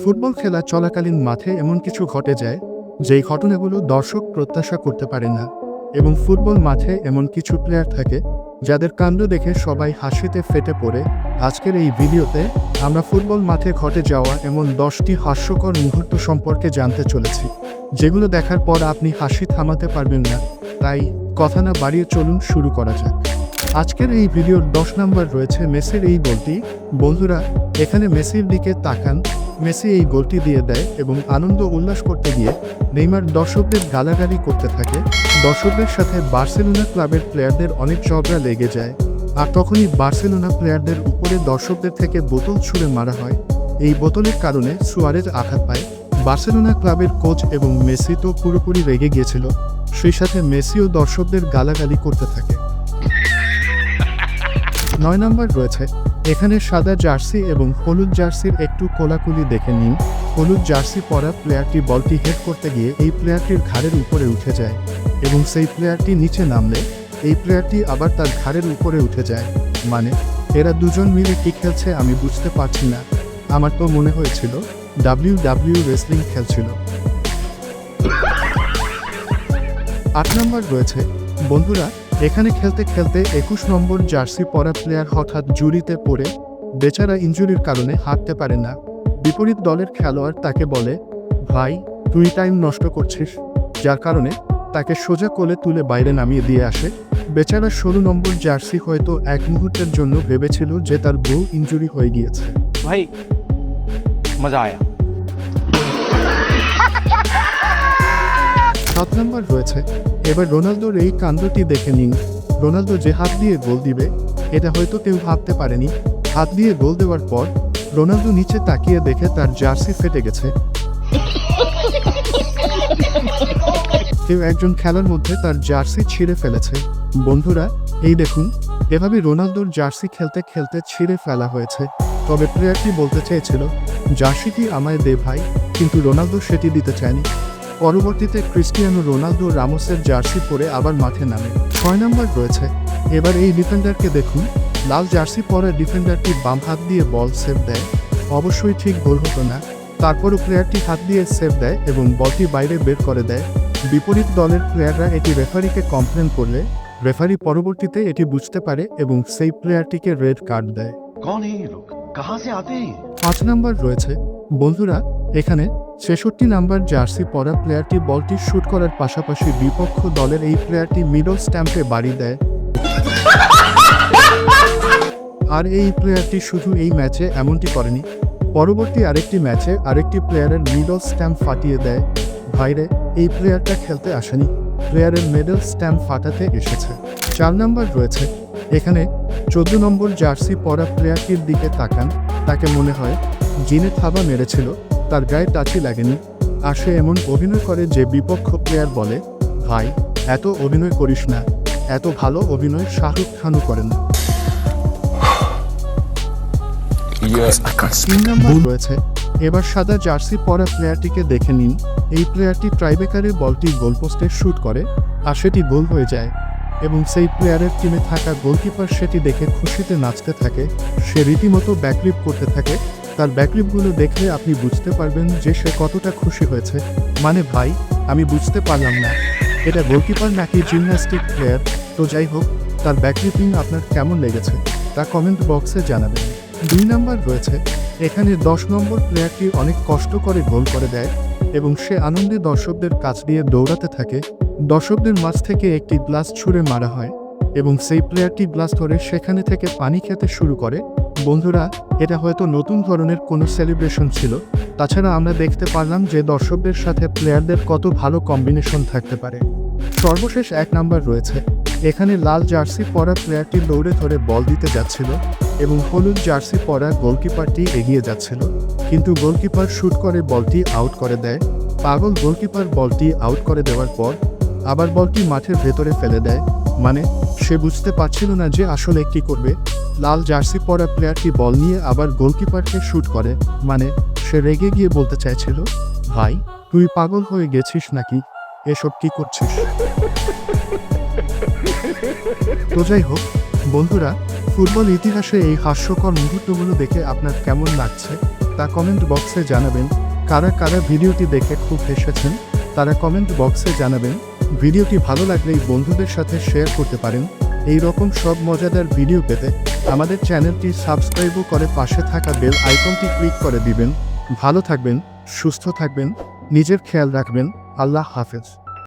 Football খেলা চলাকালীন মাঠে এমন কিছু ঘটে যায়, যেই ঘটনাগুলো দর্শক প্রত্যাশা করতে পারে না। এবং ফুটবল মাঠে এমন কিছু প্লেয়ার থাকে, যাদের কাণ্ড দেখে সবাই হাসিতে ফেটে পড়ে। আজকের এই ভিডিওতে আমরা ফুটবল মাঠে ঘটে যাওয়া এমন দশটি হাস্যকর মুহূর্ত সম্পর্কে জানতে চলেছি, যেগুলো দেখার পর আপনি হাসি থামাতে পারবেন না। তাই কথা না বাড়িয়ে চলুন শুরু করা যাক। আজকের এই ভিডিওর দশ নম্বর রয়েছে মেসির এই গোলটি বন্ধুরা, এখানে মেসির দিকে তাকান। মেসি এই গোলটি দিয়ে দেয় এবং আনন্দ উল্লাস করতে গিয়ে নেইমার দর্শকদের গালাগালি করতে থাকে। দর্শকদের সাথে বার্সেলোনা ক্লাবের প্লেয়ারদের অনেক ঝগড়া লেগে যায়। আর তখনই বার্সেলোনা প্লেয়ারদের উপরে দর্শকদের থেকে বোতল ছুঁড়ে মারা হয়। এই বোতলের কারণে সুয়ারেজ আঘাত পায়। বার্সেলোনা ক্লাবের কোচ এবং মেসি তো পুরোপুরি রেগে গিয়েছিল। সেই সাথে মেসিও দর্শকদের গালাগালি করতে থাকে। নয় নম্বর রয়েছে এখানে সাদা জার্সি এবং হলুদ জার্সির একটু কোলাকুলি দেখে নিন। হলুদ জার্সি পরা প্লেয়ারটি বলটি হেড করতে গিয়ে এই প্লেয়ারটির ঘাড়ের উপরে উঠে যায় এবং সেই প্লেয়ারটি নিচে নামলে এই প্লেয়ারটি আবার তার ঘাড়ের উপরে উঠে যায়। মানে এরা দুজন মিলে কি খেলছে আমি বুঝতে পারছি না। আমার তো মনে হয়েছিল ডাব্লিউ ডাব্লিউ রেসলিং খেলছিল। আট নম্বর রয়েছে, বন্ধুরা এখানে খেলতে খেলতে একুশ নম্বর জার্সি পরা প্লেয়ার হঠাৎ জুরিতে পড়ে। বেচারা ইঞ্জুরির কারণে হাঁটতে পারে না। বিপরীত দলের খেলোয়াড় তাকে বলে ভাই তুই টাইম নষ্ট করছিস। যার কারণে তাকে সোজা কোলে তুলে বাইরে নামিয়ে দিয়ে আসে। বেচারা ষোলো নম্বর জার্সি হয়তো এক মুহূর্তের জন্য ভেবেছিল যে তার বউ ইঞ্জুরি হয়ে গিয়েছে। ভাই মজা আয়া। সাত নম্বর রয়েছে এবার রোনালদোর এই কাণ্ডটি দেখে নিন। রোনালদো যে হাত দিয়ে গোল দিবে, এটা হয়তো কেউ ভাবতে পারেনি। হাত দিয়ে গোল দেওয়ার পর রোনালদো নিচে তাকিয়ে দেখে তার জার্সি ফেটে গেছে। কেউ একজন খেলার মধ্যে তার জার্সি ছিঁড়ে ফেলেছে। বন্ধুরা, এই দেখুন, এভাবে রোনালদোর জার্সি খেলতে খেলতে ছিঁড়ে ফেলা হয়েছে। তবে প্লেয়ারটি বলতে চেয়েছিল, জার্সিটি আমায় দে ভাই, কিন্তু রোনালদো সেটি দিতে চায়নি। পরবর্তীতে ক্রিস্টিয়ানো রোনালদো রামোসের জার্সি পরে আবার মাঠে নামে। ছয় নম্বর রয়েছে। এবার এই ডিফেন্ডারকে দেখুন। লাল জার্সি পরে ডিফেন্ডারটি বাম হাত দিয়ে বল সেভ দেয়। অবশ্যই ঠিক গোল হতো না। তারপরও প্লেয়ারটি হাত দিয়ে সেভ দেয় এবং বলটি বাইরে বের করে দেয়। বিপরীত দলের প্লেয়াররা এটি রেফারিকে কমপ্লেন করলে রেফারি পরবর্তীতে এটি বুঝতে পারে এবং সেই প্লেয়ারটিকে রেড কার্ড দেয়। পাঁচ নম্বর রয়েছে। বন্ধুরা এখানে ছেষট্টি নাম্বার জার্সি পরা প্লেয়ারটি বলটি শুট করার পাশাপাশি বিপক্ষ দলের এই প্লেয়ারটি মিডল স্ট্যাম্পে বাড়ি দেয়। আর এই প্লেয়ারটি শুধু এই ম্যাচে এমনটি করেনি। পরবর্তী আরেকটি ম্যাচে আরেকটি প্লেয়ারের মিডল স্ট্যাম্প ফাটিয়ে দেয়। ভাইরে, এই প্লেয়ারটা খেলতে আসেনি। প্লেয়ারের মেডেল স্ট্যাম্প ফাটাতে এসেছে। চার নাম্বার রয়েছে। এখানে চোদ্দ নম্বর জার্সি পরা প্লেয়ারটির দিকে তাকান। তাকে মনে হয় জিনে থাবা মেরেছিল তার গায়ে টাচই লাগেনি। আর সে এমন অভিনয় করে যে বিপক্ষ প্লেয়ার বলে ভাই এত অভিনয় করিস না। এত ভালো অভিনয় শাহরুখ খানও করেন। তিন. নম্বর রয়েছে। এবার সাদা জার্সি পরা প্লেয়ারটিকে দেখে নিন। এই প্লেয়ারটি ট্রাইবেকারে বলটি গোলপোস্টে শুট করে আর সেটি গোল হয়ে যায়। এবং সেই প্লেয়ারের টিমে থাকা গোলকিপার সেটি দেখে খুশিতে নাচতে থাকে। সে রীতিমতো ব্যাকলিপ করতে থাকে। তার ব্যাকলিপগুলো দেখলে আপনি বুঝতে পারবেন যে সে কতটা খুশি হয়েছে। মানে ভাই, আমি বুঝতে পারলাম না। এটা গোলকিপার নাকি জিমন্যাস্টিক প্লেয়ার তো যাই হোক, তার ব্যাকলিপিং আপনার কেমন লেগেছে? তা কমেন্ট বক্সে জানাবেন। দুই নম্বর রয়েছে। এখানে দশ নম্বর প্লেয়ারটি অনেক কষ্ট করে গোল করে দেয় এবং সে আনন্দে দর্শকদের কাছ দিয়ে দৌড়াতে থাকে। দর্শকদের মাঝ থেকে একটি গ্লাস ছুঁড়ে মারা হয় এবং সেই প্লেয়ারটি গ্লাস ধরে সেখানে থেকে পানি খেতে শুরু করে। বন্ধুরা, এটা হয়তো নতুন ধরনের কোনো সেলিব্রেশন ছিল। তাছাড়া আমরা দেখতে পারলাম যে দর্শকদের সাথে প্লেয়ারদের কত ভালো কম্বিনেশন থাকতে পারে। সর্বশেষ এক নাম্বার রয়েছে। এখানে লাল জার্সি পরা প্লেয়ারটি দৌড়ে ধরে বল দিতে যাচ্ছিল এবং হলুদ জার্সি পরা গোলকিপারটি এগিয়ে যাচ্ছিল। কিন্তু গোলকিপার শুট করে বলটি আউট করে দেয়। পাগল গোলকিপার বলটি আউট করে দেওয়ার পর আবার বলটি মাঠের ভেতরে ফেলে দেয়। মানে সে বুঝতে পারছিল না যে আসলে কি করবে। লাল জার্সি পরা প্লেয়ারটি বল নিয়ে আবার গোলকিপারকে শুট করে। মানে সে রেগে গিয়ে বলতে চাইছিল, ভাই, তুই পাগল হয়ে গেছিস নাকি? এসব কি করছিস? তো যাই হোক, বন্ধুরা, ফুটবল ইতিহাসে এই হাস্যকর মুহূর্তগুলো দেখে আপনার কেমন লাগছে তা কমেন্ট বক্সে জানাবেন। কারা কারা ভিডিওটি দেখে খুব হেসেছেন তারা কমেন্ট বক্সে জানাবেন। ভিডিওটি ভালো লাগলেই বন্ধুদের সাথে শেয়ার করতে পারেন। এই রকম সব মজাদার ভিডিও পেতে আমাদের চ্যানেলটি সাবস্ক্রাইবও করে পাশে থাকা বেল আইকনটি ক্লিক করে দিবেন। ভালো থাকবেন, সুস্থ থাকবেন, নিজের খেয়াল রাখবেন। আল্লাহ হাফেজ।